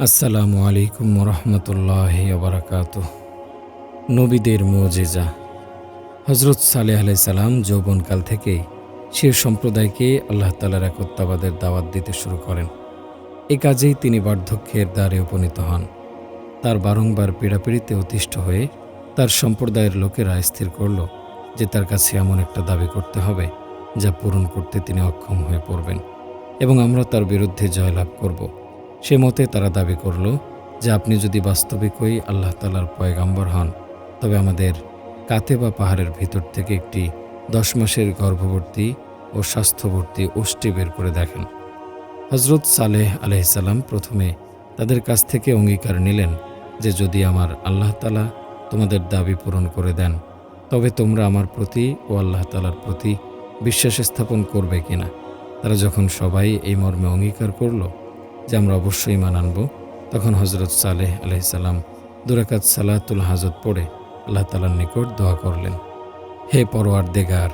আসসালামু আলাইকুম রহমতুল্লাহ বারাকাত নবীদের মোজেজা। হজরত সালেহ আলাই সালাম যৌবনকাল থেকেই সে সম্প্রদায়কে আল্লাহ তালার একত্বাবাদের দাওয়াত দিতে শুরু করেন। এ কাজেই তিনি বার্ধক্যের দ্বারে উপনীত হন। তার বারংবার পীড়াপিড়িতে অতিষ্ঠ হয়ে তার সম্প্রদায়ের লোকেরা স্থির করল যে তার কাছে এমন একটা দাবি করতে হবে যা পূরণ করতে তিনি অক্ষম হয়ে পড়বেন এবং আমরা তার বিরুদ্ধে জয়লাভ করব। সে মতে তারা দাবি করল যে আপনি যদি বাস্তবিকই আল্লাহ তালার পয়গাম্বর হন, তবে আমাদের কাতে বা পাহাড়ের ভিতর থেকে একটি দশ মাসের গর্ভবর্তী ও স্বাস্থ্যবর্তী ওষ্টি বের করে দেখেন। হজরত সালেহ আলহিসাল্লাম প্রথমে তাদের কাছ থেকে অঙ্গীকার নিলেন যে যদি আমার আল্লাহ তালা তোমাদের দাবি পূরণ করে দেন, তবে তোমরা আমার প্রতি ও আল্লাহ তালার প্রতি বিশ্বাস স্থাপন করবে কিনা? তারা যখন সবাই এই মর্মে অঙ্গীকার করল যে আমরা অবশ্যই মান আনব। তখন হজরত সালেহ আলহিসাল্লাম দুরাকাত সালাতুল হাজত পড়ে আল্লাহ তালার নিকট দোয়া করলেন, হে পরোয়ার দেগার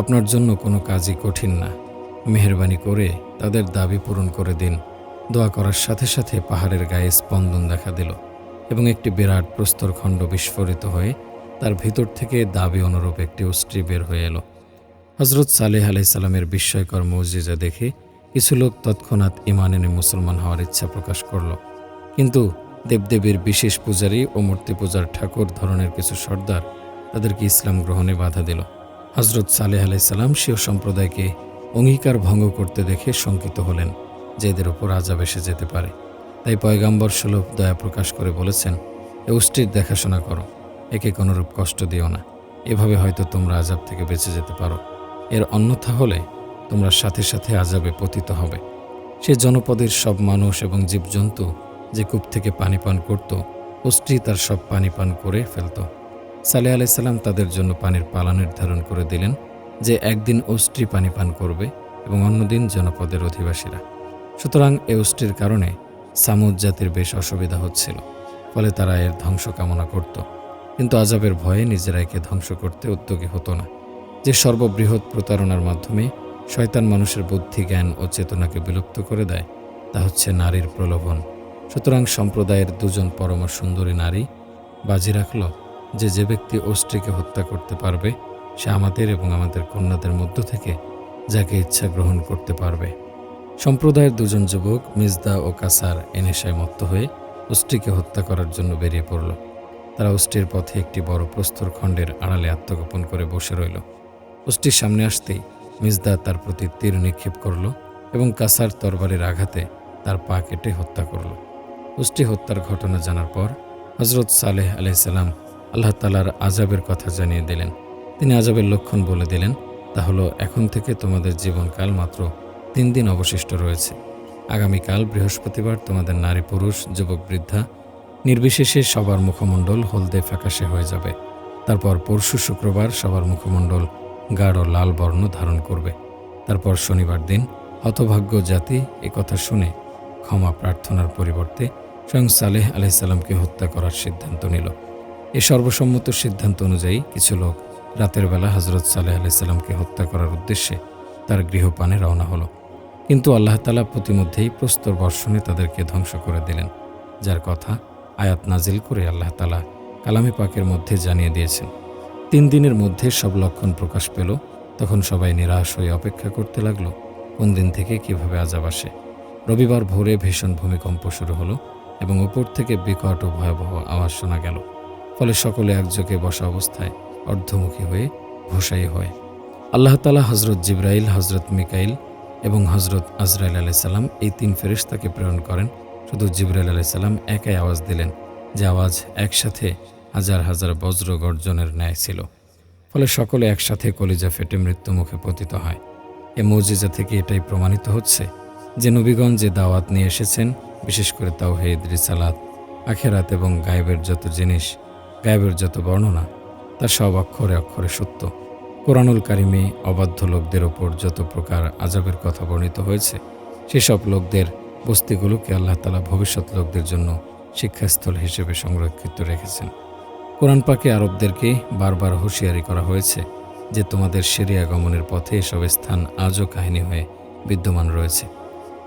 আপনার জন্য কোনো কাজই কঠিন না। মেহরবানি করে তাদের দাবি পূরণ করে দিন। দোয়া করার সাথে সাথে পাহাড়ের গায়ে স্পন্দন দেখা দিল এবং একটি বিরাট প্রস্তরখণ্ড বিস্ফোরিত হয়ে তার ভিতর থেকে দাবি অনুরূপ একটি অস্ত্রী বের হয়ে এলো। হজরত সালেহ আলাইসাল্লামের বিস্ময়কর মসজিদা দেখে কিছু লোক তৎক্ষণাৎ ইমান এনে মুসলমান হওয়ার ইচ্ছা প্রকাশ করল। কিন্তু দেবদেবীর বিশেষ পূজারী ও মূর্তি পূজার ঠাকুর ধরনের কিছু সর্দার তাদেরকে ইসলাম গ্রহণে বাধা দিল। হজরত সালেহ আলাইসাল্লাম সেও সম্প্রদায়কে অঙ্গীকার ভঙ্গ করতে দেখে শঙ্কিত হলেন যে এদের ওপর আজাব এসে যেতে পারে। তাই পয়গাম্বর সুলভ দয়া প্রকাশ করে বলেছেন, এ উষ্টির দেখাশোনা করো, একে কোনোরূপ কষ্ট দিও না। এভাবে হয়তো তোমরা আজাব থেকে বেঁচে যেতে পারো। এর অন্যথা হলে তোমরা সাথে সাথে আজাবে পতিত হবে। সে জনপদের সব মানুষ এবং জীবজন্তু যে কূপ থেকে পানি পান করত অস্ত্রী তার সব পানি পান করে ফেলত। সালে আলাইসাল্লাম তাদের জন্য পানির পালা নির্ধারণ করে দিলেন যে একদিন অস্ত্রী পানি পান করবে এবং অন্যদিন জনপদের অধিবাসীরা। সুতরাং এ অস্ত্রীর কারণে সামুদ জাতির বেশ অসুবিধা হচ্ছিল, ফলে তারা এর ধ্বংস কামনা করত। কিন্তু আজাবের ভয়ে নিজেরা একে ধ্বংস করতে উদ্যোগী হতো না। যে সর্ববৃহৎ প্রতারণার মাধ্যমে শয়তান মানুষের বুদ্ধি, জ্ঞান ও চেতনাকে বিলুপ্ত করে দেয়। তা হচ্ছে নারীর প্রলোভন। সুতরাং সম্প্রদায়ের দুজন পরম সুন্দরী নারী বাজি রাখল যে যে ব্যক্তি অস্ত্রীকে হত্যা করতে পারবে, সে আমাদের এবং আমাদের কন্যাদের মধ্য থেকে যাকে ইচ্ছা গ্রহণ করতে পারবে। সম্প্রদায়ের দুজন যুবক মিজদা ও কাসার এ নেশায় মত্ত হয়ে অস্ত্রীকে হত্যা করার জন্য বেরিয়ে পড়ল। তারা অস্ত্রীর পথে একটি বড় প্রস্তর খণ্ডের আড়ালে আত্মগোপন করে বসে রইল। অস্ত্রীর সামনে আসতেই মিজদা তার প্রতি তীর নিক্ষেপ করল এবং কাসার তরবারির আঘাতে তার পা কেটে হত্যা করল। উষ্টি হত্যার ঘটনা জানার পর হজরত সালেহ আলাইসাল্লাম আল্লাহ তালার আজাবের কথা জানিয়ে দিলেন। তিনি আজাবের লক্ষণ বলে দিলেন, তা হলো, এখন থেকে তোমাদের জীবনকাল মাত্র তিন দিন অবশিষ্ট রয়েছে। আগামীকাল বৃহস্পতিবার তোমাদের নারী পুরুষ, যুবক বৃদ্ধা, নির্বিশেষে সবার মুখমণ্ডল হলদে ফ্যাকাশে হয়ে যাবে। তারপর পরশু শুক্রবার সবার মুখমণ্ডল গাঢ় লাল বর্ণ ধারণ করবে। তারপর শনিবার দিন হতভাগ্য জাতি কথা শুনে ক্ষমা প্রার্থনার পরিবর্তে স্বয়ং সালেহ আলাইসাল্লামকে হত্যা করার সিদ্ধান্ত নিল। এ সর্বসম্মত সিদ্ধান্ত অনুযায়ী কিছু লোক রাতের বেলা হজরত সালেহ আলাইসাল্লামকে হত্যা করার উদ্দেশ্যে তার গৃহপানে রওনা হলো। কিন্তু আল্লাহ তালা প্রতিমধ্যেই প্রস্তর বর্ষণে তাদেরকে ধ্বংস করে দিলেন, যার কথা আয়াত নাজিল করে আল্লাহ তালা কালামে পাকের মধ্যে জানিয়ে দিয়েছেন। তিন দিনের মধ্যে সব লক্ষণ প্রকাশ পেল। তখন সবাই নিরাশ হয়ে অপেক্ষা করতে লাগল, কোন দিন থেকে কীভাবে আজাব আসে। রবিবার ভোরে ভীষণ ভূমিকম্প শুরু হলো এবং উপর থেকে বিকট ও ভয়াবহ আওয়াজ শোনা গেল। ফলে সকলে একযোগে বসা অবস্থায় অর্ধমুখী হয়ে ভোসাই হয়। আল্লাহ তালা হজরত জিব্রাইল হজরত মিকাইল এবং হজরত আজরাইল আলাইসাল্লাম এই তিন ফেরিস্তাকে প্রেরণ করেন। শুধু জিব্রাইল আলাইসাল্লাম একাই আওয়াজ দিলেন। যে আওয়াজ একসাথে হাজার হাজার বজ্র গর্জনের ন্যায় ছিল। ফলে সকলে একসাথে কলিজা ফেটে মৃত্যুমুখে পতিত হয়। এ মসজিদা থেকে এটাই প্রমাণিত হচ্ছে যে নবীগঞ্জ যে দাওয়াত নিয়ে এসেছেন, বিশেষ করে তাও তাওহেদ, রিসালাত, আখেরাত এবং গায়েবের যত জিনিস, গায়েবের যত বর্ণনা, তা সব অক্ষরে অক্ষরে সত্য। কোরআনুল কারিমে অবাধ্য লোকদের ওপর যত প্রকার আজাবের কথা বর্ণিত হয়েছে, সেসব লোকদের বস্তিগুলোকে আল্লাহ তালা ভবিষ্যৎ লোকদের জন্য শিক্ষাস্থল হিসেবে সংরক্ষিত রেখেছেন। কোরআন পাকে আরবদেরকে বারবার হুঁশিয়ারি করা হয়েছে যে তোমাদের সেরিয়া গমনের পথে এসব স্থান আজও কাহিনী হয়ে বিদ্যমান রয়েছে।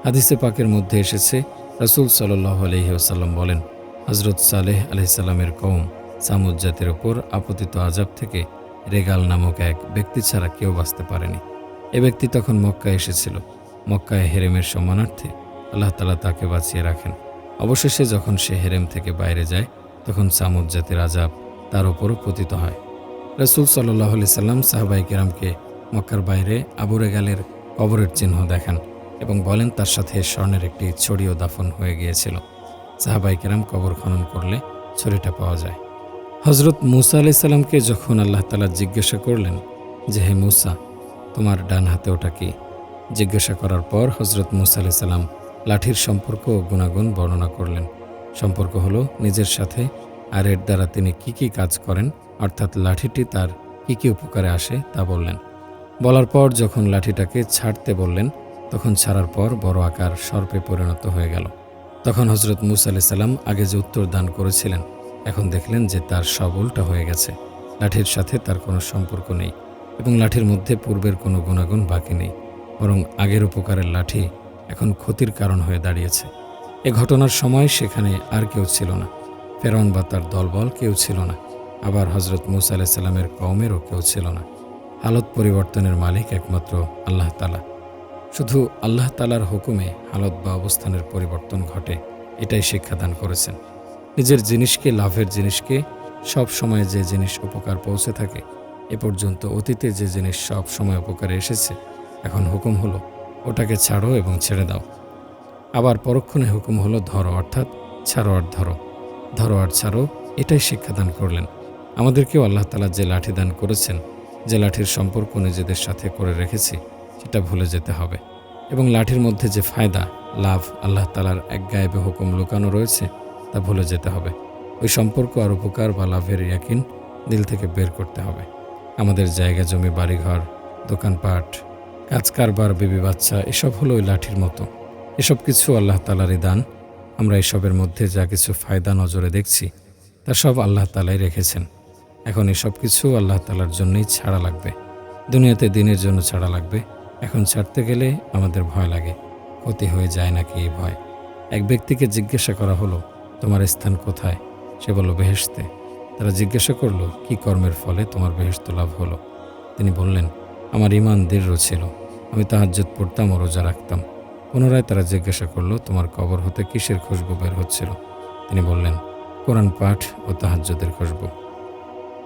হাদিসে পাকের মধ্যে এসেছে, রসুল সাল্লাহ আলহি আসাল্লাম বলেন হজরত সালেহ আলহিসাল্লামের কৌম সামুদ জাতির ওপর আপতিত আজাব থেকে রেগাল নামক এক ব্যক্তি ছাড়া কেউ বাঁচতে পারেনি। এ ব্যক্তি তখন মক্কায় এসেছিল। মক্কায় হেরেমের সম্মানার্থে আল্লাহ তালা তাকে বাঁচিয়ে রাখেন। অবশেষে যখন সে হেরেম থেকে বাইরে যায় তখন সামুদ জাতির আজাব তার ওপরও পতিত হয়। রসুল সাল্লাহ আলি সাল্লাম সাহাবাই কেরামকে মক্কার বাইরে আবু রেগালের কবরের চিহ্ন দেখান এবং বলেন, তার সাথে স্বর্ণের একটি ছড়িও দাফন হয়ে গিয়েছিল। সাহাবাই কেরাম কবর খনন করলে ছড়িটা পাওয়া যায়। হজরত মুসা আলি সাল্লামকে যখন আল্লাহ তালা জিজ্ঞাসা করলেন যে, হে মুসা, তোমার ডান হাতে ওটা কি? জিজ্ঞাসা করার পর হজরত মুসা আলি সাল্লাম লাঠির সম্পর্ক ও গুণাগুণ বর্ণনা করলেন। সম্পর্ক হলো নিজের সাথে আর এর দ্বারা তিনি কি কি কাজ করেন, অর্থাৎ লাঠিটি তার কি কি উপকারে আসে তা বললেন। বলার পর যখন লাঠিটাকে ছাড়তে বললেন, তখন ছাড়ার পর বড় আকার সর্পে পরিণত হয়ে গেল। তখন হজরত মুসা আলি সাল্লাম আগে যে উত্তর দান করেছিলেন, এখন দেখলেন যে তার সব উল্টা হয়ে গেছে। লাঠির সাথে তার কোনো সম্পর্ক নেই এবং লাঠির মধ্যে পূর্বের কোনো গুণাগুণ বাকি নেই, বরং আগের উপকারের লাঠি এখন ক্ষতির কারণ হয়ে দাঁড়িয়েছে। এ ঘটনার সময় সেখানে আর কেউ ছিল না। ফেরন বা তার দলবল কেউ ছিল না। আবার হজরত মুসা আলাহ সাল্লামের কওমেরও কেউ ছিল না। হালত পরিবর্তনের মালিক একমাত্র আল্লাহ তালা শুধু আল্লাহ তালার হুকুমে হালত বা অবস্থানের পরিবর্তন ঘটে, এটাই শিক্ষাদান করেছেন। নিজের জিনিসকে, লাভের জিনিসকে সব সময় যে জিনিস উপকার পৌঁছে থাকে, এ পর্যন্ত অতীতে যে জিনিস সব সময় উপকারে এসেছে, এখন হুকুম হলো, ওটাকে ছাড়ো এবং ছেড়ে দাও। আবার পরক্ষণে হুকুম হলো ধরো, অর্থাৎ ছাড়ো আর ধরো। ধরো আর ছাড়ো, এটাই শিক্ষাদান করলেন। আমাদেরকেও আল্লাহ তালা যে লাঠি দান করেছেন, যে লাঠির সম্পর্ক নিজেদের সাথে করে রেখেছি, সেটা ভুলে যেতে হবে। এবং লাঠির মধ্যে যে ফায়দা, লাভ আল্লাহ তালার এক গায়েবে হুকুম লুকানো রয়েছে, তা ভুলে যেতে হবে। ওই সম্পর্ক আর উপকার বা লাভের ইয়াকিন দিল থেকে বের করতে হবে। আমাদের জায়গা, জমি, বাড়িঘর, দোকানপাট, কাজ কারবার, বিবি বাচ্চা, এসব হলো ওই লাঠির মতো। এসব কিছু আল্লাহ তালারই দান। আমরা এসবের মধ্যে যা কিছু ফায়দা নজরে দেখছি, তা সব আল্লাহ তালাই রেখেছেন। এখন এসব কিছু আল্লাহ তালার জন্যই ছাড়া লাগবে। দুনিয়াতে দিনের জন্য ছাড়া লাগবে। এখন ছাড়তে গেলে আমাদের ভয় লাগে। ক্ষতি হয়ে যায় নাকি এই ভয়? এক ব্যক্তিকে জিজ্ঞাসা করা হলো, তোমার স্থান কোথায়? সে বলল, বেহেশতে। তারা জিজ্ঞাসা করল, কি কর্মের ফলে তোমার বেহেস্ত লাভ হলো? তিনি বললেন, আমার ইমান দৃঢ় ছিল। আমি তাহাজ্জত পড়তাম ও রোজা রাখতাম। পুনরায় তারা জিজ্ঞাসা করল, তোমার কবর হতে কিসের খুশবু বের হচ্ছিল? তিনি বললেন, কোরআন পাঠ ও তাহাজ্জদের খুশবু।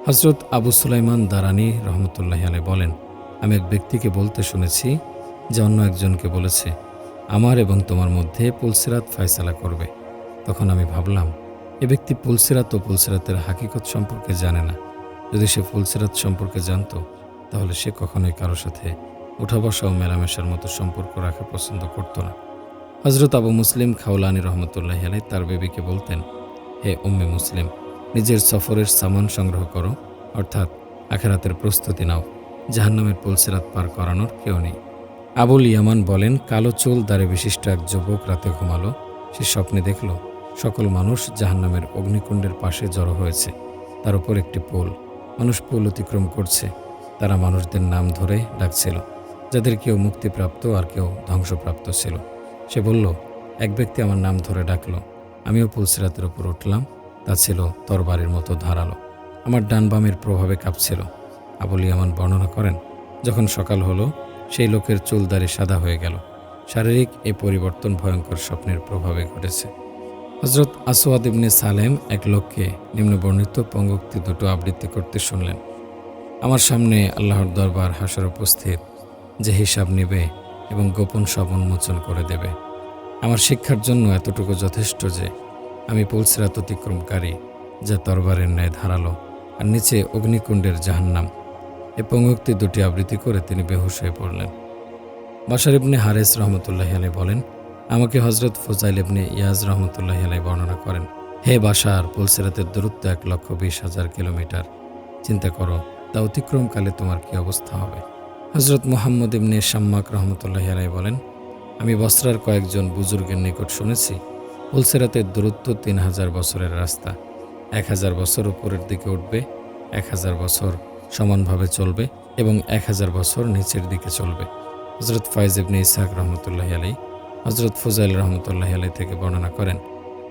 হজরত আবু সুলাইমান দারানি রহমতুল্লাহ আলে বলেন, আমি এক ব্যক্তিকে বলতে শুনেছি যে অন্য একজনকে বলেছে, আমার এবং তোমার মধ্যে পুলসিরাত ফয়সালা করবে তখন আমি ভাবলাম, এ ব্যক্তি পুলসিরাত ও পুলসিরাতের হাকিকত সম্পর্কে জানে না। যদি সে পুলসিরাত সম্পর্কে জানতো, তাহলে সে কখনোই কারও সাথে উঠা বসা ও মেলামেশার মতো সম্পর্ক রাখা পছন্দ করত না। হজরত আবু মুসলিম খাউলানি রহমতুল্লাহ আলাই তার বেবিকে বলতেন, হে উম্মে মুসলিম, নিজের সফরের সামান সংগ্রহ করো, অর্থাৎ আখেরাতের প্রস্তুতি নাও। জাহান্নামের পুলসিরাত পার করানোর কেউ নেই। আবুল ইয়ামান বলেন, কালো চুল দ্বারে বিশিষ্ট এক যুবক রাতে ঘুমালো। সে স্বপ্নে দেখল, সকল মানুষ জাহান্নামের অগ্নিকুণ্ডের পাশে জড়ো হয়েছে। তার উপর একটি পোল। মানুষ পোল অতিক্রম করছে। তারা মানুষদের নাম ধরে ডাকছিল। যাদের কেউ মুক্তিপ্রাপ্ত আর কেউ ধ্বংসপ্রাপ্ত ছিল। সে বলল, এক ব্যক্তি আমার নাম ধরে ডাকলো। আমিও পুলসিরাতের উপর উঠলাম। তা ছিল তরবারির মতো ধারালো। আমার ডান বামের প্রভাবে কাঁপছিল। আবুল ইয়ামান বর্ণনা করেন, যখন সকাল হলো, সেই লোকের চুলদারি সাদা হয়ে গেল। শারীরিক এই পরিবর্তন ভয়ঙ্কর স্বপ্নের প্রভাবে ঘটেছে। হজরত আসওয়াদ ইবনে সালেম এক লোককে নিম্নবর্ণিত পঙ্গক্তি দুটো আবৃত্তি করতে শুনলেন। আমার সামনে আল্লাহর দরবার হাসর উপস্থিত যে হিসাব নেবে এবং গোপন সব উন্মোচন করে দেবে। আমার শিক্ষার জন্য এতটুকু যথেষ্ট যে, আমি পুলসিরাত অতিক্রমকারী, যা তরবারের ন্যায় ধারালো আর নিচে অগ্নিকুণ্ডের জাহান্নাম। এ পঙ্গক্তি দুটি আবৃত্তি করে তিনি বেহুশ হয়ে পড়লেন। বাসার ইবনে হারেস রহমতুল্লাহ আলাই বলেন, আমাকে হজরত ফজাইল ইবনে ইয়াজ রহমতুল্লাহ আলাই বর্ণনা করেন, হে বাসার পুলসিরাতের দূরত্ব এক লক্ষ বিশ হাজার কিলোমিটার। চিন্তা করো, তা অতিক্রমকালে তোমার কি অবস্থা হবে? হজরত মোহাম্মদ ইবনে শাম্মাক রহমতুল্লাহ আলাই বলেন, আমি বস্ত্রার কয়েকজন বুজুর্গের নিকট শুনেছি পুলসেরাতের দূরত্ব তিন হাজার বছরের রাস্তা। এক হাজার বছর উপরের দিকে উঠবে, এক হাজার বছর সমানভাবে চলবে এবং এক হাজার বছর নিচের দিকে চলবে। হজরত ফাইজ ইবনে ইসাহাক রহমতুল্লাহ আলী হজরত ফুজাইল রহমতুল্লাহ আলাই থেকে বর্ণনা করেন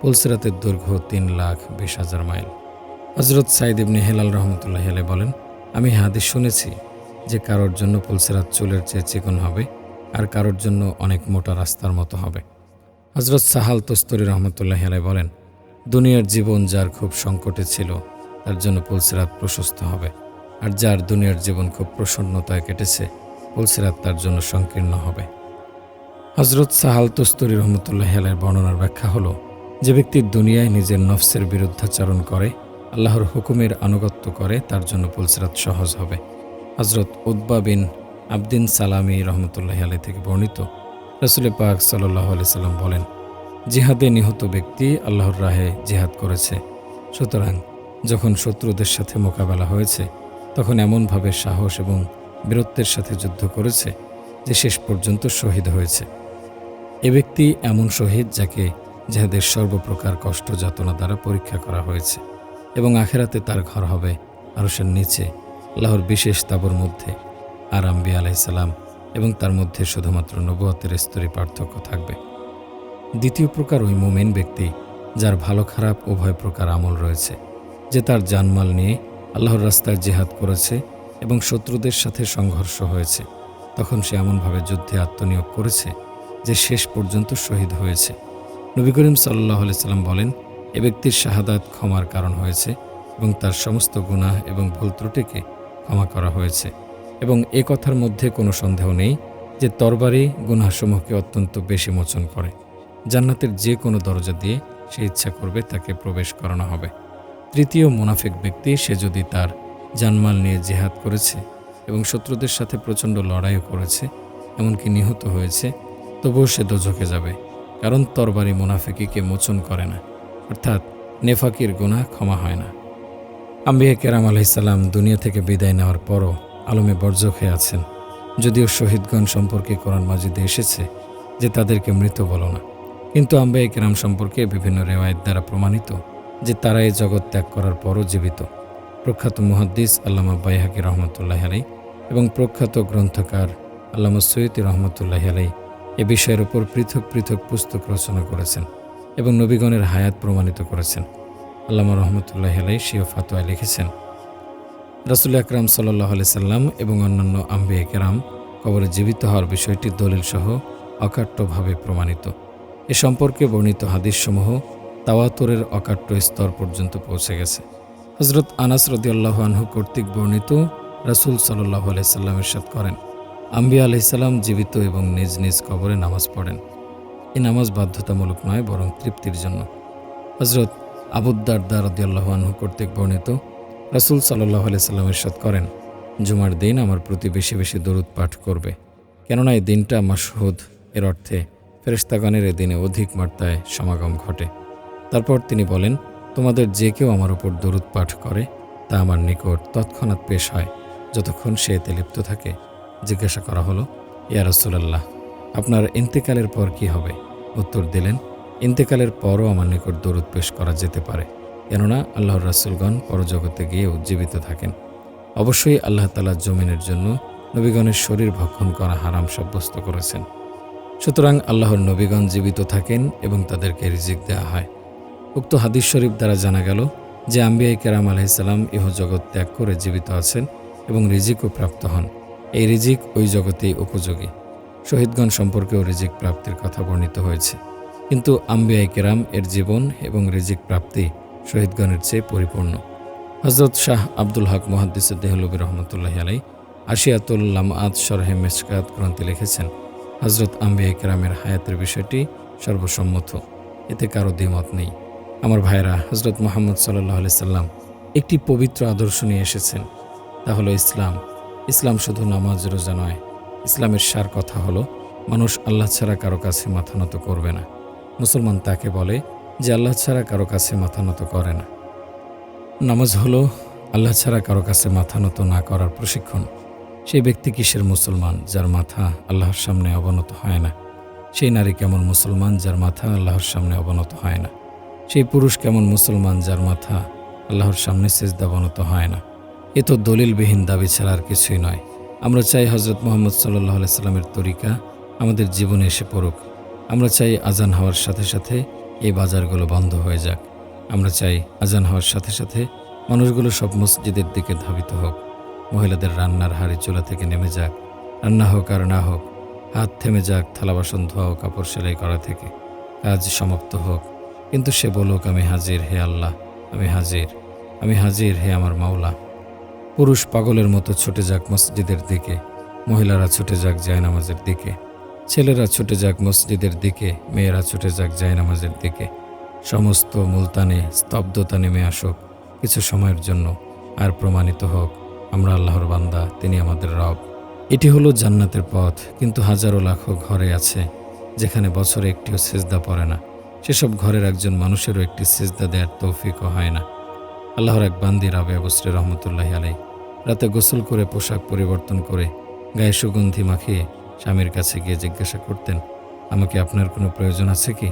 পুলসিরাতের দৈর্ঘ্য তিন লাখ বিশ হাজার মাইল। হজরত সাইদ ইবনে হেলাল রহমতুল্লাহ আলাই বলেন, আমি হাদিস শুনেছি যে কারোর জন্য পুলসিরাত চুলের চেয়ে চিকন হবে আর কারোর জন্য অনেক মোটা রাস্তার মতো হবে। হজরত সাহাল তস্তরি রহমতুল্লাহ আলাই বলেন, দুনিয়ার জীবন যার খুব সংকটে ছিল, তার জন্য পুলসিরাত প্রশস্ত হবে। আর যার দুনিয়ার জীবন খুব প্রসন্নতায় কেটেছে, পুলসিরাত তার জন্য সংকীর্ণ হবে। হজরত সাহাল তস্তরি রহমতুল্লাহ আলের বর্ণনার ব্যাখ্যা হলো, যে ব্যক্তি দুনিয়ায় নিজের নফসের বিরুদ্ধাচারণ করে, আল্লাহর হুকুমের আনুগত্য করে, তার জন্য পুলসিরাত সহজ হবে। হজরত উদ্বা বিন আবদিন সালামি রহমতুল্লাহ আলী থেকে বর্ণিত রসুল পাক সাল্লাহ আলি সাল্লাম বলেন, জিহাদে নিহত ব্যক্তি আল্লাহর রাহে জিহাদ করেছে। সুতরাং যখন শত্রুদের সাথে মোকাবেলা হয়েছে, তখন এমনভাবে সাহস এবং বীরত্বের সাথে যুদ্ধ করেছে যে শেষ পর্যন্ত শহীদ হয়েছে। এ ব্যক্তি এমন শহীদ যাকে যাহাদের সর্বপ্রকার কষ্ট যাতনা দ্বারা পরীক্ষা করা হয়েছে এবং আখেরাতে তার ঘর হবে আরসের নিচে আল্লাহর বিশেষ তাবর মধ্যে আর আম্বি আলাইসাল্লাম এবং তার মধ্যে শুধুমাত্র নবুয়তের স্তরে পার্থক্য থাকবে। দ্বিতীয় প্রকার ওই মোমেন ব্যক্তি যার ভালো খারাপ উভয় প্রকার আমল রয়েছে, যে তার জানমাল নিয়ে আল্লাহর রাস্তায় জেহাদ করেছে এবং শত্রুদের সাথে সংঘর্ষ হয়েছে। তখন সে এমনভাবে যুদ্ধে আত্মনিয়োগ করেছে যে শেষ পর্যন্ত শহীদ হয়েছে। নবী করিম সাল্লাহ সাল্লাম বলেন, এ ব্যক্তির শাহাদাত ক্ষমার কারণ হয়েছে এবং তার সমস্ত গুনাহ এবং ভুল ত্রুটিকে ক্ষমা করা হয়েছে। এবং এ কথার মধ্যে কোনো সন্দেহ নেই যে তরবারি গুনাহসমূহকে অত্যন্ত বেশি মোচন করে। জান্নাতের যে কোনো দরজা দিয়ে সে ইচ্ছা করবে তাকে প্রবেশ করানো হবে। তৃতীয় মুনাফিক ব্যক্তি, সে যদি তার জানমাল নিয়ে জেহাদ করেছে এবং শত্রুদের সাথে প্রচণ্ড লড়াইও করেছে, এমনকি নিহত হয়েছে, তবুও সে দোঝকে যাবে। কারণ তরবারি মুনাফিকিকে মোচন করে না। অর্থাৎ নেফাকির গুনাহ ক্ষমা হয় না। আম্বিয়া কেরাম আলাইসাল্লাম দুনিয়া থেকে বিদায় নেওয়ার পরও আলমে বর্জক হয়ে আছেন। যদিও শহীদগণ সম্পর্কে কোরআন মাজিদে এসেছে যে তাদেরকে মৃত বলো না। কিন্তু আম্বিয়া কেরাম সম্পর্কে বিভিন্ন রেওয়ায়ত দ্বারা প্রমাণিত যে তারা এই জগৎ ত্যাগ করার পরও জীবিত। প্রখ্যাত মুহাদ্দিস আল্লামা বাইহাকি রহমতুল্লাহ আলাই এবং প্রখ্যাত গ্রন্থকার আল্লামা সৈয়দি রহমতুল্লাহ আলাই এ বিষয়ের উপর পৃথক পৃথক পুস্তক রচনা করেছেন এবং নবীগণের হায়াত প্রমাণিত করেছেন। আল্লামা রহমতুল্লাহ আলাই শিও ফাতোয়ায় লিখেছেন। রাসুল আকরাম সাল্লাহ আলি সাল্লাম এবং অন্যান্য আম্বিয়া একরাম কবরে জীবিত হওয়ার বিষয়টি দলিল সহ অকাট্যভাবে প্রমাণিত। এ সম্পর্কে বর্ণিত হাদিসসমূহ তাওয়াতরের অকাট্য স্তর পর্যন্ত পৌঁছে গেছে। হজরত আনাস রদিয়াল্লাহ আনহু কর্তৃক বর্ণিত রাসুল সাল্লাহ আলাইসাল্লামের সাথ করেন, আম্বিয়া আলাইসাল্লাম জীবিত এবং নিজ নিজ কবরে নামাজ পড়েন। এই নামাজ বাধ্যতামূলক নয়, বরং তৃপ্তির জন্য। হজরত আবুদ্দারদা রদিয়াল্লাহ আনহু কর্তৃক বর্ণিত, রাসুল সাল্লাহ আলাইসাল্লামের সাথ করেন, জুমার দিন আমার প্রতি বেশি বেশি দরুদ পাঠ করবে। কেননা এই দিনটা মাসহুদ এর অর্থে ফেরেস্তাগণের এ দিনে অধিক মাত্রায় সমাগম ঘটে। তারপর তিনি বলেন, তোমাদের যে কেউ আমার উপর দরুদ পাঠ করে, তা আমার নিকট তৎক্ষণাৎ পেশ হয়। যতক্ষণ সে এতে লিপ্ত থাকে। জিজ্ঞাসা করা হলো, ইয়া রসুলাল্লাহ, আপনার ইন্তেকালের পর কি হবে? উত্তর দিলেন ইন্তেকালের পরও আমার নিকট দরুদ পেশ করা যেতে পারে, কেননা আল্লাহর রাসুলগণ পরজগতে গিয়ে উজ্জীবিত থাকেন। অবশ্যই আল্লাহ তালা জমিনের জন্য নবীগণের শরীর ভক্ষণ করা হারাম সাব্যস্ত করেছেন। সুতরাং আল্লাহর নবীগণ জীবিত থাকেন এবং তাদেরকে রিজিক দেওয়া হয়। উক্ত হাদিস শরীফ দ্বারা জানা গেল যে আম্বিয়াই কেরাম আলাইসাল্লাম ইহ জগৎ ত্যাগ করে জীবিত আছেন এবং রিজিকও প্রাপ্ত হন। এই রিজিক ওই জগতেই উপযোগী। শহীদগণ সম্পর্কেও রিজিক প্রাপ্তির কথা বর্ণিত হয়েছে। কিন্তু আম্বিয়াই কেরাম এর জীবন এবং রিজিক প্রাপ্তি শহীদগণের চেয়ে পরিপূর্ণ। হজরত শাহ আব্দুল হক মহাদ্দিস দেহলবী রহমতুল্লাহ আলাই আশিয়াতুল্লাম আদ সরহে মেসকাত গ্রন্থে লিখেছেন হজরত আম্বিয়া কেরামের হায়াতের বিষয়টি সর্বসম্মত, এতে কারও দ্বিমত নেই। আমার ভাইরা হজরত মোহাম্মদ সাল্লাহ আলি সাল্লাম একটি পবিত্র আদর্শ নিয়ে এসেছেন। তা হলো ইসলাম। ইসলাম শুধু নামাজ, রোজা নয়। ইসলামের সার কথা হলো, মানুষ আল্লাহ ছাড়া কারও কাছে মাথা নত করবে না। মুসলমান তাকে বলে যে আল্লাহ ছাড়া কারও কাছে মাথা নত করে না। নামাজ হলো আল্লাহ ছাড়া কারও কাছে মাথা নত না করার প্রশিক্ষণ। সেই ব্যক্তি কিসের মুসলমান যার মাথা আল্লাহর সামনে অবনত হয় না? সেই নারী কেমন মুসলমান যার মাথা আল্লাহর সামনে অবনত হয় না? সেই পুরুষ কেমন মুসলমান যার মাথা আল্লাহর সামনে সেজদাবনত হয় না? এ তো দলিলবিহীন দাবি ছাড়া আর কিছুই নয়। আমরা চাই হজরত মোহাম্মদ সাল্লাহ সাল্লামের তরিকা আমাদের জীবনে এসে পড়ুক। আমরা চাই আজান হওয়ার সাথে সাথে এই বাজারগুলো বন্ধ হয়ে যাক। আমরা চাই আজান হওয়ার সাথে সাথে মানুষগুলো সব মসজিদের দিকে ধাবিত হোক। মহিলাদের রান্নার হাড়ি চুলা থেকে নেমে যাক। রান্না হোক আর না হোক, হাত থেমে যাক থালা বাসন ধোয়া ও কাপড় সেলাই করা থেকে। কাজ সমাপ্ত হোক। কিন্তু সে বলুক, আমি হাজির হে আল্লাহ, আমি হাজির আমি হাজির হে আমার মাওলা। পুরুষ পাগলের মতো ছুটে যাক মসজিদের দিকে। মহিলারা ছুটে যাক জায়নামাজের দিকে। ছেলেরা ছুটে যাক মসজিদের দিকে, মেয়েরা ছুটে যাক জায়নামাজের দিকে। সমস্ত মুলতানে স্তব্ধতা নেমে আসুক, কিছু সময়ের জন্য। আর প্রমাণিত হোক, আমরা আল্লাহর বান্দা, তিনি আমাদের রব। এটি হলো জান্নাতের পথ, কিন্তু হাজারো লাখো ঘরে আছে, যেখানে বছরে একটিও সেজদা পড়ে না। সেসব ঘরের একজন মানুষেরও একটি সেজদা দেওয়ার তৌফিকও হয় না। আল্লাহর এক বান্দি রাবে অবশ্রী রহমতুল্লাহ আলাই রাতে গোসল করে পোশাক পরিবর্তন করে, গায়ে সুগন্ধি মাখিয়ে স্বামীর কাছে গিয়ে জিজ্ঞাসা করতেন, আমাকে আপনার কোনো প্রয়োজন আছে কি?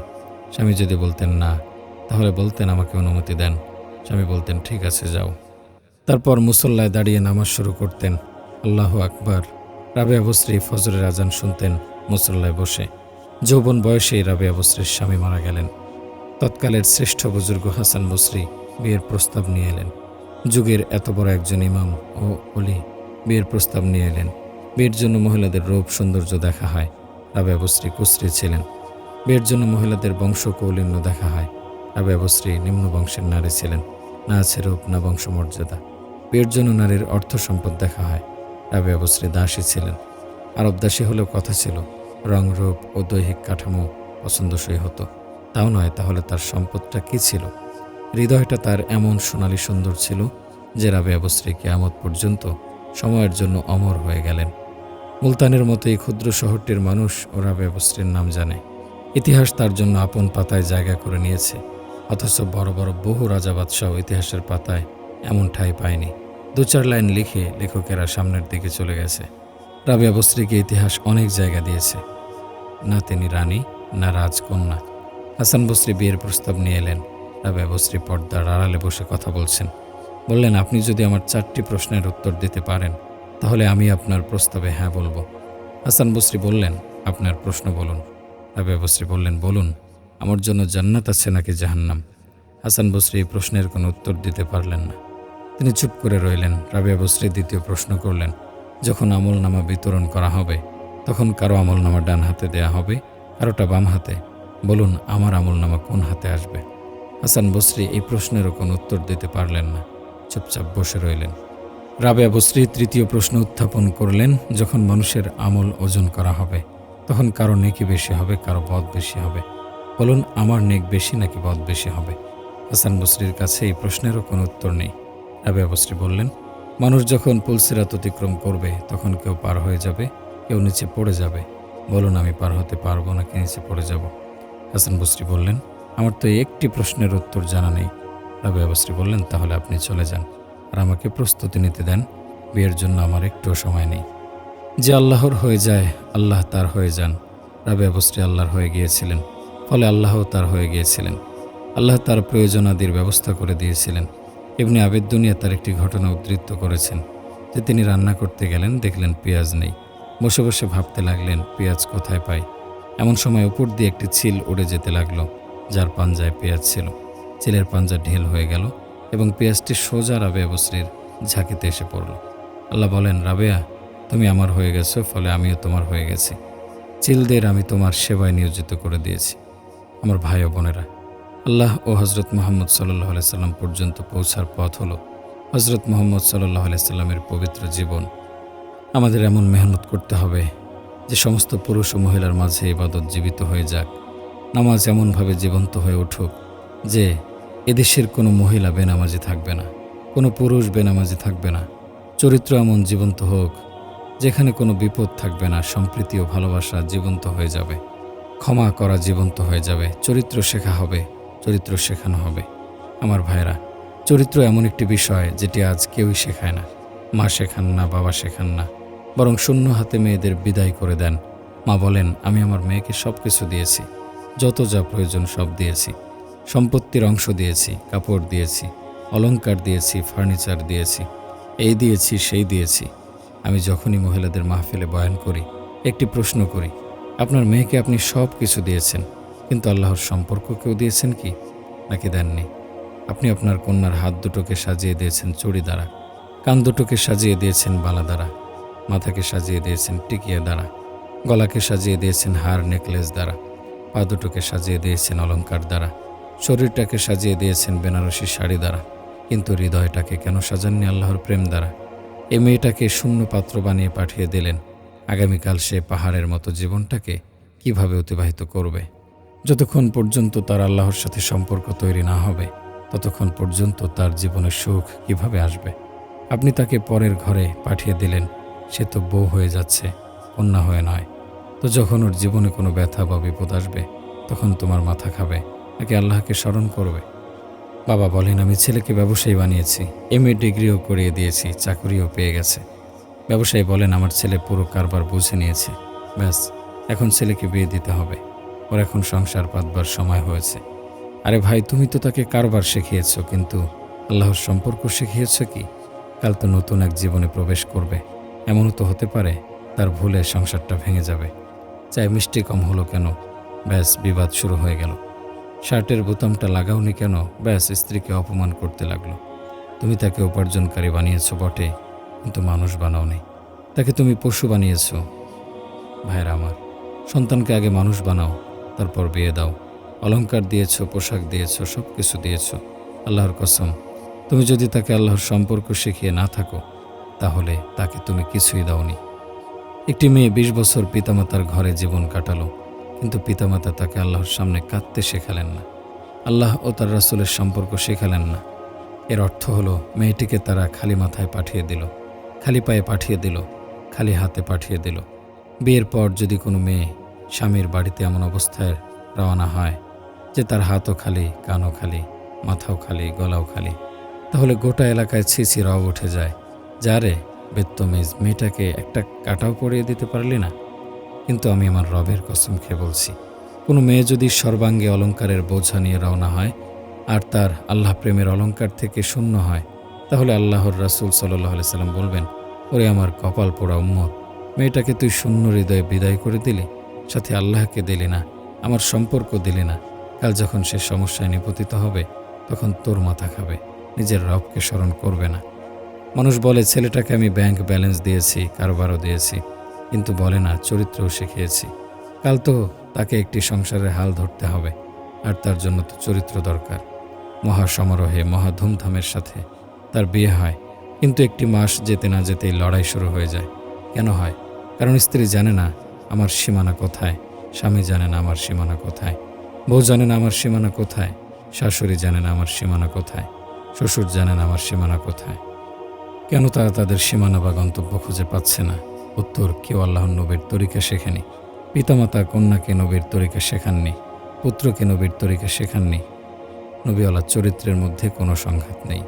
স্বামী যদি বলতেন, না। তাহলে বলতেন, আমাকে অনুমতি দেন। স্বামী বলতেন, ঠিক আছে, যাও। তারপর মুসল্লায় দাঁড়িয়ে নামাজ শুরু করতেন। আল্লাহ আকবার। রাবে অবশ্রী ফজরের আজান শুনতেন, মুসল্লায় বসে। যৌবন বয়সেই রাবে অবশ্রীর স্বামী মারা গেলেন। তৎকালের শ্রেষ্ঠ বুজুর্গ হাসান বসরি বিয়ের প্রস্তাব নিয়ে এলেন। যুগের এত বড় একজন ইমাম ও অলি বিয়ের প্রস্তাব নিয়ে এলেন। বিয়ের জন্য মহিলাদের রূপ সৌন্দর্য দেখা হয়। রাবে অবশ্রী কুশ্রী ছিলেন। বিয়ের জন্য মহিলাদের বংশ কৌলিন্য দেখা হয়। রাবে অবশ্রী নিম্ন বংশের নারী ছিলেন। না আছে রূপ, না বংশমর্যাদা। বিয়ের জন্য নারীর অর্থ সম্পদ দেখা হয়। রাবে অবশ্রী দাসী ছিলেন। আরব দাসী হলেও কথা ছিল। রং, রূপ ও দৈহিক কাঠামো পছন্দসই হতো। তাও নয়, তাহলে তার সম্পদটা কি ছিল? হৃদয়টা তার এমন সোনালী সুন্দর ছিল যে রাবে অবশ্রী কেয়ামত পর্যন্ত সময়ের জন্য অমর হয়ে গেলেন। মুলতানের মতো এই ক্ষুদ্র শহরটির মানুষ ও রাবে অবশ্রীর নাম জানে। ইতিহাস তার জন্য আপন পাতায় জায়গা করে নিয়েছে, অথচ বড় বড় বহু রাজা বাদশাহ ইতিহাসের পাতায় এমন ঠাঁই পায়নি। দু চার লাইন লিখে লেখকেরা সামনের দিকে চলে গেছে। রাবে অবশ্রীকে ইতিহাস অনেক জায়গা দিয়েছে। না তিনি রানী, না রাজকন্যা। হাসান বসরি বিয়ের প্রস্তাব নিয়ে এলেন। রাবে অবশ্রী পর্দার আড়ালে বসে কথা বলছেন। বললেন, আপনি যদি আমার চারটি প্রশ্নের উত্তর দিতে পারেন তাহলে আমি আপনার প্রস্তাবে হ্যাঁ বলব। হাসান বসরি বললেন, আপনার প্রশ্ন বলুন। রাবে বসরি বললেন, বলুন, আমার জন্য জান্নাত আছে নাকি জাহান্নাম? হাসান বসরি এই প্রশ্নের কোনো উত্তর দিতে পারলেন না। তিনি চুপ করে রইলেন। রাবে বসরি দ্বিতীয় প্রশ্ন করলেন, যখন আমল নামা বিতরণ করা হবে, তখন কারও আমল নামা ডান হাতে দেয়া হবে, কারোটা বাম হাতে? বলুন, আমার আমল নামা কোন হাতে আসবে? হাসান বসরি এই প্রশ্নেরও কোনো উত্তর দিতে পারলেন না। চুপচাপ বসে রইলেন। রাবেয়া বসরি তৃতীয় প্রশ্ন উত্থাপন করলেন, যখন মানুষের আমল ওজন করা হবে, তখন কারও নেকি বেশি হবে, কারও বদ বেশি হবে। বলুন, আমার নেক বেশি নাকি বদ বেশি হবে? হাসান বসরির কাছে এই প্রশ্নেরও কোনো উত্তর নেই। রাবেয়া বসরি বললেন, মানুষ যখন পুলসিরাত অতিক্রম করবে, তখন কেউ পার হয়ে যাবে, কেউ নিচে পড়ে যাবে। বলুন, আমি পার হতে পারব নাকি নিচে পড়ে যাব? হাসান বসরি বললেন, আমার তো একটি প্রশ্নের উত্তর জানা নেই। রাবেয়া বসরি বললেন, তাহলে আপনি চলে যান। আর আমাকে প্রস্তুতি নিতে দেন। বিয়ের জন্য আমার একটুও সময় নেই। যে আল্লাহর হয়ে যায়, আল্লাহ তার হয়ে যান। রাবে বসরি আল্লাহর হয়ে গিয়েছিলেন। ফলে আল্লাহও তার হয়ে গিয়েছিলেন। আল্লাহ তার প্রয়োজনাদির ব্যবস্থা করে দিয়েছিলেন। এমনি আবেদ দুনিয়া তার একটি ঘটনা উদ্ধৃত করেছেন যে তিনি রান্না করতে গেলেন, দেখলেন পেঁয়াজ নেই। বসে বসে ভাবতে লাগলেন, পেঁয়াজ কোথায় পাই? এমন সময় উপর দিয়ে একটি ছিল উড়ে যেতে লাগল, যার পাঞ্জায় পেঁয়াজ ছিল। চিলের পাঞ্জা ঢেল হয়ে গেল এবং পেঁয়াজটি সোজা রাবেয়া বসরির ঝাঁকিতে এসে পড়ল। আল্লাহ বলেন, রাবেয়া, তুমি আমার হয়ে গেছো, ফলে আমিও তোমার হয়ে গেছি। চিলদের আমি তোমার সেবায় নিয়োজিত করে দিয়েছি, আমার ভাই ও বোনেরা। আল্লাহ ও হজরত মোহাম্মদ সাল্লাহ সাল্লাম পর্যন্ত পৌঁছার পথ হলো হজরত মোহাম্মদ সাল্লাহ সাল্লামের পবিত্র জীবন। আমাদের এমন মেহনত করতে হবে যে সমস্ত পুরুষ ও মহিলার মাঝে ইবাদত জীবিত হয়ে যাক। নামাজ এমনভাবে জীবন্ত হয়ে উঠুক যে এদেশের কোনো মহিলা বেনামাজি থাকবে না, কোনো পুরুষ বেনামাজি থাকবে না। চরিত্র এমন জীবন্ত হোক, যেখানে কোনো বিপদ থাকবে না, সম্প্রীতি ও ভালোবাসা জীবন্ত হয়ে যাবে। ক্ষমা করা জীবন্ত হয়ে যাবে, চরিত্র শেখা হবে, চরিত্র শেখানো হবে। আমার ভাইরা চরিত্র এমন একটি বিষয় যেটি আজ কেউই শেখায় না। মা শেখান না, বাবা শেখান না। বরং শূন্য হাতে মেয়েদের বিদায় করে দেন। মা বলেন, আমি আমার মেয়েকে সব কিছু দিয়েছি, যত যা প্রয়োজন সব দিয়েছি। সম্পত্তির অংশ দিয়েছি, কাপড় দিয়েছি, অলংকার দিয়েছি, ফার্নিচার দিয়েছি, এই দিয়েছি, সেই দিয়েছি। আমি যখনই মহিলাদের মাহফিলে বয়ান করি, একটি প্রশ্ন করি, আপনার মেয়েকে আপনি সব কিছু দিয়েছেন, কিন্তু আল্লাহর সম্পর্ক কেউ দিয়েছেন কি? নাকি দেননি? আপনি আপনার কন্যার হাত দুটোকে সাজিয়ে দিয়েছেন চুড়ি দ্বারা, কান দুটোকে সাজিয়ে দিয়েছেন বালা দ্বারা, মাথাকে সাজিয়ে দিয়েছেন টিকিয়া দ্বারা, গলাকে সাজিয়ে দিয়েছেন হার নেকলেস দ্বারা, পা দুটোকে সাজিয়ে দিয়েছেন অলংকার দ্বারা শরীরটাকে সাজিয়ে দিয়েছেন বেনারসি শাড়ি দ্বারা। কিন্তু হৃদয়টাকে কেন সাজাননি আল্লাহর প্রেম দ্বারা? এ মেয়েটাকে শূন্য পাত্র বানিয়ে পাঠিয়ে দিলেন। আগামীকাল সে পাহাড়ের মতো জীবনটাকে কীভাবে অতিবাহিত করবে? যতক্ষণ পর্যন্ত তার আল্লাহর সাথে সম্পর্ক তৈরি না হবে, ততক্ষণ পর্যন্ত তার জীবনের সুখ কীভাবে আসবে? আপনি তাকে পরের ঘরে পাঠিয়ে দিলেন, সে তো বউ হয়ে যাচ্ছে, কন্যা হয়ে নয়। তো যখন ওর জীবনে কোনো ব্যথা বা বিপদ আসবে, তখন তোমার মাথা খাবে। নাকি আল্লাহকে স্মরণ করবে। বাবা বলেন, আমি ছেলেকে ব্যবসায়ী বানিয়েছি এম এ ডিগ্রিও করিয়ে দিয়েছি, চাকরিও পেয়ে গেছে। ব্যবসায়ী বলেন, আমার ছেলে পুরো কারবার বুঝে নিয়েছে। ব্যাস, এখন ছেলেকে বিয়ে দিতে হবে। ওর এখন সংসার পাতবার সময় হয়েছে। আরে ভাই, তুমি তো তাকে কারবার শিখিয়েছ, কিন্তু আল্লাহর সম্পর্ক শিখিয়েছ কি? কাল তো নতুন এক জীবনে প্রবেশ করবে। এমনও তো হতে পারে, তার ভুলে সংসারটা ভেঙে যাবে। চাই মিষ্টি কম হলো কেন? ব্যাস, বিবাদ শুরু হয়ে গেল। শার্টের বোতামটা লাগাওনি কেন? ব্যাস, স্ত্রীকে অপমান করতে লাগল। তুমি তাকে উপার্জনকারী বানিয়েছ বটে, কিন্তু মানুষ বানাওনি। তাকে তুমি পশু বানিয়েছ, ভাইরা আমার। সন্তানকে আগে মানুষ বানাও, তারপর বিয়ে দাও। অলংকার দিয়েছ, পোশাক দিয়েছ সব কিছু দিয়েছ। আল্লাহর কসম, তুমি যদি তাকে আল্লাহর সম্পর্ক শিখিয়ে না থাকো, তাহলে তাকে তুমি কিছুই দাওনি। একটি মেয়ে বিশ বছর পিতামাতার ঘরে জীবন কাটালো। কিন্তু পিতামাতা তাকে আল্লাহর সামনে কাঁদতে শেখালেন না। আল্লাহ ও তার রাসুলের সম্পর্ক শেখালেন না। এর অর্থ হলো, মেয়েটিকে তারা খালি মাথায় পাঠিয়ে দিল, খালি পায়ে পাঠিয়ে দিল, খালি হাতে পাঠিয়ে দিল। বিয়ের পর যদি কোনো মেয়ে স্বামীর বাড়িতে এমন অবস্থায় রওনা হয় যে তার হাতও খালি, কানও খালি, মাথাও খালি, গলাও খালি, তাহলে গোটা এলাকায় ছিছি রব উঠে যায়। যারে বেত্তমেজ মেয়েটাকে একটা কাটাও পরিয়ে দিতে পারলি না? কিন্তু আমি আমার রবের কসম খেয়ে বলছি, কোনো মেয়ে যদি সর্বাঙ্গে অলংকারের বোঝা নিয়ে রওনা হয় আর তার আল্লাহ প্রেমের অলঙ্কার থেকে শূন্য হয়, তাহলে আল্লাহর রাসুল সাল্লাহ সাল্লাম বলবেন, ওরে আমার কপাল পোড়া উম্মত, মেয়েটাকে তুই শূন্য হৃদয়ে বিদায় করে দিলি, সাথে আল্লাহকে দিলি না, আমার সম্পর্ক দিলি না, কাল যখন সে সমস্যায় নিপতিত হবে, তখন তোর মাথা খাবে, নিজের রবকে স্মরণ করবে না। মানুষ বলে, ছেলেটাকে আমি ব্যাংক ব্যালেন্স দিয়েছি, কারবারও দিয়েছি। কিন্তু বলে না, চরিত্রও শিখিয়েছি। কাল তো তাকে একটি সংসারের হাল ধরতে হবে, আর তার জন্য তো চরিত্র দরকার। মহা সমারোহে, মহা ধুমধামের সাথে তার বিয়ে হয়, কিন্তু একটি মাস যেতে না যেতেই লড়াই শুরু হয়ে যায়। কেন হয়? কারণ স্ত্রী জানে না আমার সীমানা কোথায়, স্বামী জানে না আমার সীমানা কোথায়, বউ জানে না আমার সীমানা কোথায়, শাশুড়ি জানে না আমার সীমানা কোথায়, শ্বশুর জানে না আমার সীমানা কোথায়। কেন তারা তাদের সীমানা বা গন্তব্য খুঁজে পাচ্ছে না? উত্তর, কেউ আল্লাহ নবীর তরিকা শেখেনি। পিতামাতা, কন্যাকে নবীর তরিকা শেখাননি, পুত্রকে নবীর তরিকা শেখাননি। নবীওয়ালা চরিত্রের মধ্যে কোনো সংঘাত নেই।